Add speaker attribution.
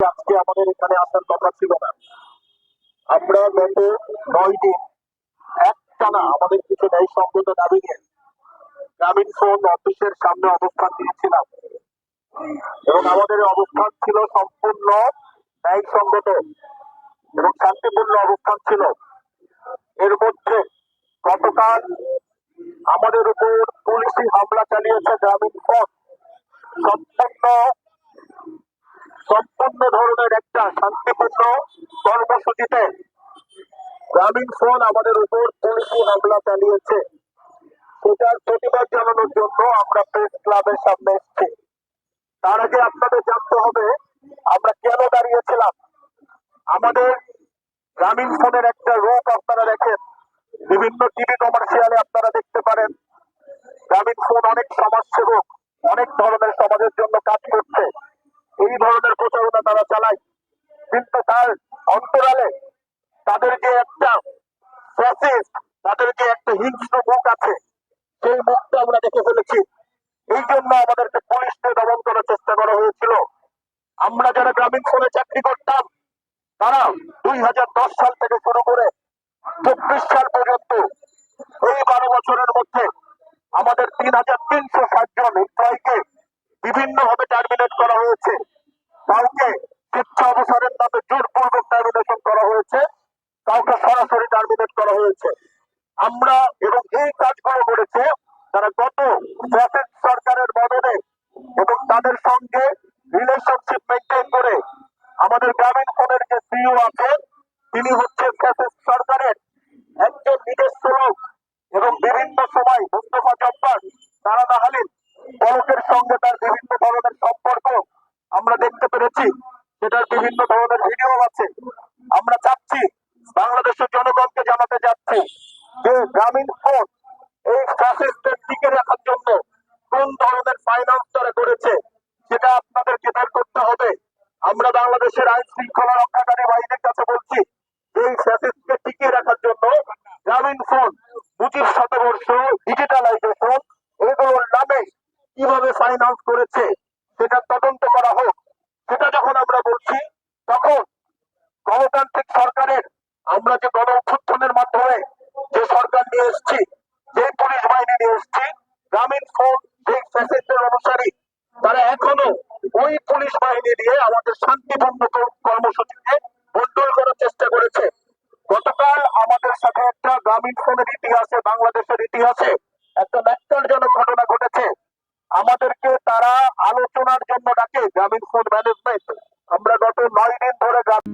Speaker 1: আজকে আমাদের এখানে আসার কথা ছিল না। আমরা গত নয় দিন একটানা আমাদের কিছু ন্যায় সঙ্গত দাবি নিয়ে গ্রামীণ ফোন অফিসের সামনে অবস্থান নিয়েছিলাম। এবং আমাদের অবস্থান ছিল সম্পূর্ণ ন্যায় সঙ্গত এবং শান্তিপূর্ণ অবস্থান ছিল। এর মধ্যে গতকাল আমাদের উপর পুলিশি হামলা চালিয়েছে গ্রামীণ ফোন। সম্পূর্ণ সম্পূর্ণ ধরনের একটা শান্তিপূর্ণ কর্মসূচিতে গ্রামীণ ফোন আমাদের উপর পুলিশি হামলা চালিয়েছে। সেটার প্রতিবাদ জানানোর জন্য আমরা প্রেস ক্লাবের সামনে এসেছি। তার আগে আপনাদের জানতে হবে, আমরা কেন দাঁড়িয়েছিলাম? আমাদের গ্রামীণ ফোনের একটা রূপ আপনারা দেখেন। বিভিন্ন টিভি কমার্শিয়ালে আপনারা দেখতে পারেন। গ্রামীণ ফোন অনেক সমাজসেবক, অনেক ধরনের সমাজের জন্য কাজ করছে। এই ধরনের প্রচারণা তারা চালায়। কিন্তু তার অন্তরালে তাদের যে একটা যে একটা হিংস্র মুখ আছে, সেই মুখটা আমরা দেখে ফেলেছি। এই জন্য আমাদেরকে পুলিশকে দমন করার চেষ্টা করা হয়েছিল। আমরা যারা গ্রামীণ ফোনে চাকরি করতাম, তারা দুই হাজার দশ সাল থেকে শুরু করে চব্বিশ সাল পর্যন্ত এই বারো বছরের মধ্যে আমাদের তিন হাজার তিনশো হয়েছে। আমরা এবং এই কাজগুলো করেছে, তারা গত ফ্যাসিস্ট সরকারের মদনে এবং তাদের সঙ্গে রিলেশনশিপ মেনটেন করে আমাদের গ্রামীণ ফোনের যে সিইও আছেন তিনি হচ্ছে ফ্যাসিস্ট সরকারের একজন নিজস্ব লোক এবং বিভিন্ন সময় মুস্তফা জব্বার তারা নাহালিন পলকের সঙ্গে তার বিভিন্ন ধরনের সম্পর্ক আমরা দেখতে পেরেছি। সেটার বিভিন্ন ধরনের ভিডিও আছে। আমরা চাচ্ছি বাংলাদেশের জনগণকে জানাতে যাচ্ছি যে গ্রামীণ ফোন এই ফ্যাসিস্টের টিকে রাখার জন্য কোন ধরনের ফাইন্যান্স তারা করেছে সেটা আপনাদেরকে বের করতে হবে। আমরা বাংলাদেশের আইন শৃঙ্খলা রক্ষাকারী বাহিনীর কাছে বলছি, এই ফ্যাসিস্টকে টিকিয়ে রাখার জন্য গ্রামীণ ফোন, পঁচিশ শতবর্ষ ডিজিটালাইজেশন এগুলোর নামে কীভাবে ফাইন্যান্স করেছে সেটা তদন্ত করা হোক সেটা যখন আমরা বলছি তখন গণতান্ত্রিক সরকারের আমরা যে গণ অভ্যুত্থানের মাধ্যমে যে সরকার নিয়ে এসেছি যে পুলিশ বাহিনী নিয়ে এসেছি, গ্রামীণ ফোন অনুসারী, তারা এখনও ওই পুলিশ বাহিনী দিয়ে আমাদের শান্তিপূর্ণ কর্মসূচিকে বন্টন করার চেষ্টা করেছে। গতকাল আমাদের সাথে একটা গ্রামীণ ফোনের ইতিহাসে, বাংলাদেশের ইতিহাসে একটা ন্যাক্কারজনক ঘটনা ঘটেছে। আমাদেরকে তারা আলোচনার জন্য ডাকে গ্রামীণ ফোন ম্যানেজমেন্ট। আমরা গত নয় দিন ধরে গ্রাম